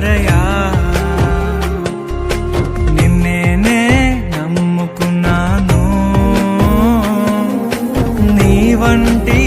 మరయా నిన్నేనే నమ్ముకున్నాను. నీ వంటి